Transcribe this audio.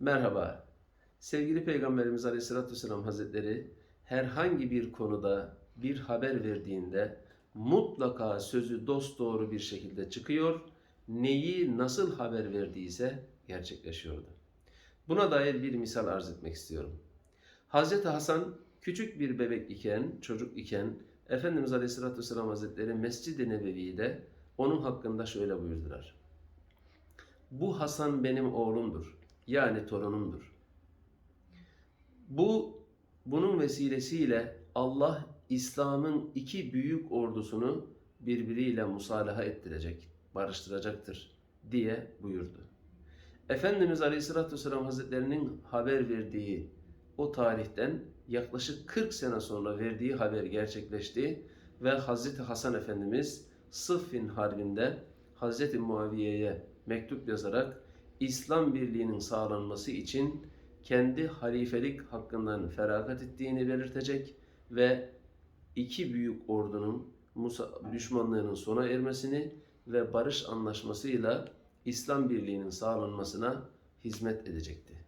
Merhaba. Sevgili Peygamberimiz Aleyhisselatü Vesselam Hazretleri herhangi bir konuda bir haber verdiğinde mutlaka sözü dosdoğru bir şekilde çıkıyor. Neyi nasıl haber verdiyse gerçekleşiyordu. Buna dair bir misal arz etmek istiyorum. Hazreti Hasan küçük bir bebek iken, çocuk iken Efendimiz Aleyhisselatü Vesselam Hazretleri Mescid-i Nebevi'de onun hakkında şöyle buyurdular. Bu Hasan benim oğlumdur. Yani torunumdur. Bu bunun vesilesiyle Allah İslam'ın iki büyük ordusunu birbiriyle musalaha ettirecek, barıştıracaktır diye buyurdu. Efendimiz Aleyhisselatü Vesselam Hazretlerinin haber verdiği o tarihten yaklaşık 40 sene sonra verdiği haber gerçekleşti ve Hazreti Hasan Efendimiz Sıffin Harbi'nde Hazreti Muaviye'ye mektup yazarak İslam birliğinin sağlanması için kendi halifelik hakkından feragat ettiğini belirtecek ve iki büyük ordunun Musa, düşmanlığının sona ermesini ve barış anlaşmasıyla İslam birliğinin sağlanmasına hizmet edecekti.